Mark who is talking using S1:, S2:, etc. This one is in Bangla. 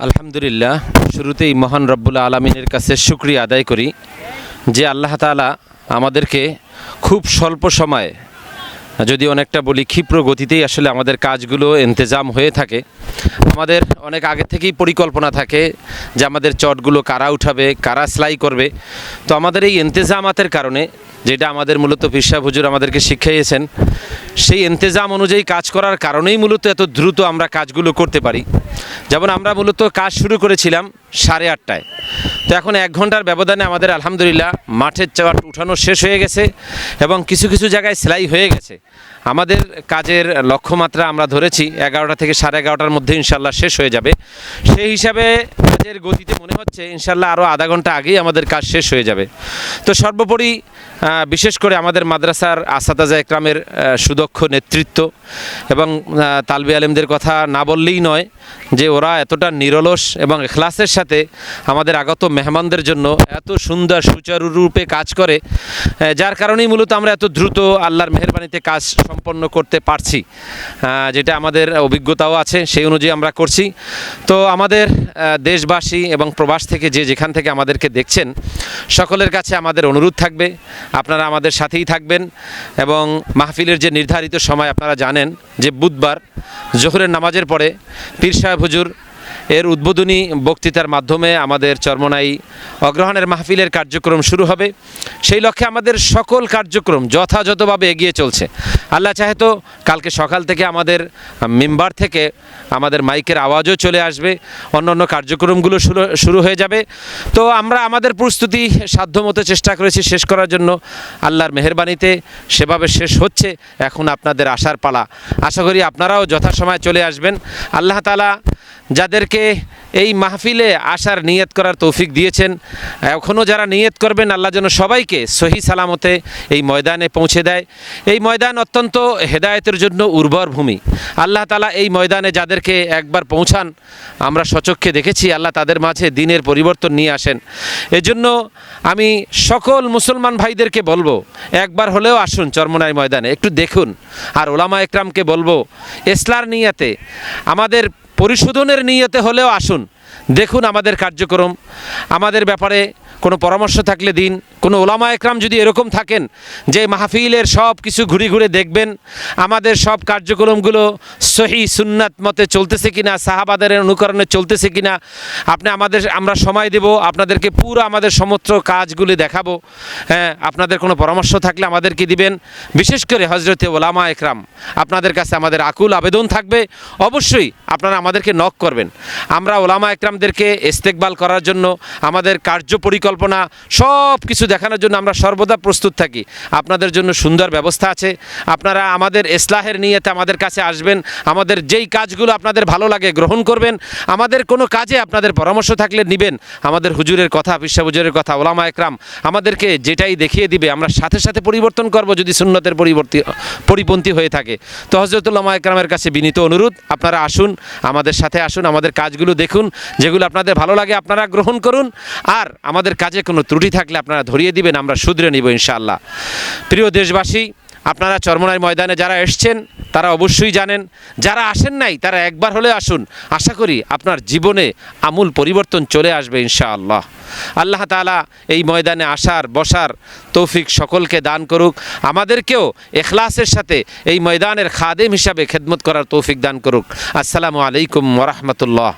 S1: আলহামদুলিল্লাহ, শুরুতেই মহান রব্বুল্লা আলমিনের কাছে সুক্রিয়া আদায় করি যে আল্লাহ তালা আমাদেরকে খুব স্বল্প সময়ে যদি অনেকটা বলি, ক্ষিপ্র গতিতেই আসলে আমাদের কাজগুলো ইন্তজাম হয়ে থাকে। আমাদের অনেক আগে থেকেই পরিকল্পনা থাকে যে আমাদের চটগুলো কারা উঠাবে, কারা সেলাই করবে। তো আমাদের এই ইন্তেজামাতের কারণে যেটা আমাদের মূলত পিসা হুজুর আমাদেরকে শিখিয়েছেন, সেই ইন্তেজাম অনুযায়ী কাজ করার কারণেই মূলত এত দ্রুত আমরা কাজগুলো করতে পারি। যেমন আমরা মূলত কাজ শুরু করেছিলাম সাড়ে আটটায়। তো এখন এক ঘণ্টার ব্যবধানে আমাদের আলহামদুলিল্লাহ মাঠের চট উঠানো শেষ হয়ে গেছে এবং কিছু কিছু জায়গায় সেলাই হয়ে গেছে। আমাদের কাজের লক্ষ্যমাত্রা আমরা ধরেছি এগারোটা থেকে সাড়ে এগারোটার মধ্যে ইনশাল্লাহ শেষ হয়ে যাবে। সেই হিসাবে কাজের গতিতে মনে হচ্ছে ইনশাল্লাহ আরও আধা ঘণ্টা আগেই আমাদের কাজ শেষ হয়ে যাবে। তো সর্বোপরি বিশেষ করে আমাদের মাদ্রাসার আসাদাজা একরামের সুদক্ষ নেতৃত্ব এবং তালবি আলেমদের কথা না বললেই নয় যে ওরা এতটা নিরলস এবং এখলাসের সাথে আমাদের আগত মেহমানদের জন্য এত সুন্দর সুচারুরূপে কাজ করে যার কারণেই মূলত আমরা এত দ্রুত আল্লাহর মেহরবানিতে কাজ সম্পন্ন করতে পারছি যেটা আমাদের অভিজ্ঞতাও আছে, সেই অনুযায়ী আমরা করছি। তো আমাদের দেশবাসী এবং প্রবাস থেকে যে যেখান থেকে আমাদেরকে দেখছেন, সকলের কাছে আমাদের অনুরোধ থাকবে, আপনারা আমাদের সাথেই থাকবেন এবং মাহফিলের যে নির্ধারিত সময় আপনারা জানেন যে বুধবার জোহরের নামাজের পরে পীর সাহেব হুজুর এর উদ্বোধনী বক্তৃতার মাধ্যমে আমাদের চর্মনাই অগ্রহণের মাহফিলের কার্যক্রম শুরু হবে। সেই লক্ষ্যে আমাদের সকল কার্যক্রম যথাযথভাবে এগিয়ে চলছে। আল্লাহ চাহে তো কালকে সকাল থেকে আমাদের মেম্বার থেকে আমাদের মাইকের আওয়াজও চলে আসবে। অন্য অন্য কার্যক্রমগুলো শুরু হয়ে যাবে। তো আমরা আমাদের প্রস্তুতি সাধ্যমতো চেষ্টা করেছি শেষ করার জন্য। আল্লাহর মেহরবানিতে সেভাবে শেষ হচ্ছে। এখন আপনাদের আসার পালা। আশা করি আপনারাও যথাসময়ে চলে আসবেন। আল্লাহ তালা যাদেরকে এই মাহফিলে আসার নিয়ত করার তৌফিক দিয়েছেন এখনও যারা নিয়ত করবেন, আল্লাহ যেন সবাইকে সহি সালামতে এই ময়দানে পৌঁছে দেয়। এই ময়দান অত্যন্ত হেদায়তের জন্য উর্বর ভূমি। আল্লাহ তালা এই ময়দানে যাদেরকে একবার পৌঁছান, আমরা সচক্ষে দেখেছি, আল্লাহ তাদের মাঝে দিনের পরিবর্তন নিয়ে আসেন। এজন্য আমি সকল মুসলমান ভাইদেরকে বলব, একবার হলেও আসুন চরমনাই ময়দানে, একটু দেখুন। আর ওলামা একরামকে বলব, এসলার নিয়াতে আমাদের পরিশোধনের নিয়তে হলেও আসুন। দেখুন আমাদের কার্যক্রম আমাদের ব্যাপারে কোনো পরামর্শ থাকলে দিন। কোনো ওলামা একরাম যদি এরকম থাকেন যে মাহফিলের সব কিছু ঘুরে ঘুরে দেখবেন, আমাদের সব কার্যক্রমগুলো সহি সুন্নাত মতে চলতেছে কিনা, সাহাবাদের অনুকরণে চলতেছে কিনা, আপনি আমাদের, আমরা সময় দেব, আপনাদেরকে পুরো আমাদের সমস্ত কাজগুলি দেখাবো। হ্যাঁ আপনাদের কোনো পরামর্শ থাকলে আমাদেরকে দিবেন। বিশেষ করে হজরতে ওলামা একরাম, আপনাদের কাছে আমাদের আকুল আবেদন থাকবে। অবশ্যই আপনারা আমাদেরকে নক করবেন। আমরা ওলামা একরামদেরকে ইস্তেকবাল করার জন্য আমাদের কার্য পরিকল্পনা, সব কিছু দেখানোর জন্য আমরা সর্বদা প্রস্তুত থাকি। আপনাদের জন্য সুন্দর ব্যবস্থা আছে। আপনারা আমাদের ইসলাহের নিয়েতে আমাদের কাছে আসবেন। আমাদের যেই কাজগুলো আপনাদের ভালো লাগে গ্রহণ করবেন। আমাদের কোনো কাজে আপনাদের পরামর্শ থাকলে নেবেন। আমাদের হুজুরের কথা বিশ্বা হুজুরের কথা, ওলামা একরাম আমাদেরকে যেটাই দেখিয়ে দিবে, আমরা সাথে সাথে পরিবর্তন করব যদি সুন্নতের পরিবর্তী, পরিপন্থী হয়ে থাকে। তো হজরতুল্লামা একরামের কাছে বিনীত অনুরোধ, আপনারা আসুন, আমাদের সাথে আসুন, আমাদের কাজগুলো দেখুন, যেগুলো আপনাদের ভালো লাগে আপনারা গ্রহণ করুন। আর আমাদের কাজে কোনো ত্রুটি থাকলে আপনারা ধরিয়ে দিবেন, আমরা শুধরে নিব ইনশাআল্লাহ। প্রিয় দেশবাসী, আপনারা চরমনাই ময়দানে যারা এসছেন, তারা অবশ্যই জানেন, যারা আসেন নাই, তারা একবার হলে আসুন। আশা করি আপনার জীবনে আমূল পরিবর্তন চলে আসবে ইনশাআল্লাহ। আল্লাহ তাআলা এই ময়দানে আসার, বসার তৌফিক সকলকে দান করুক। আমাদেরকেও এখলাসের সাথে এই ময়দানের খাদেম হিসাবে খেদমত করার তৌফিক দান করুক। আসসালামু আলাইকুম ওরহমতুল্লাহ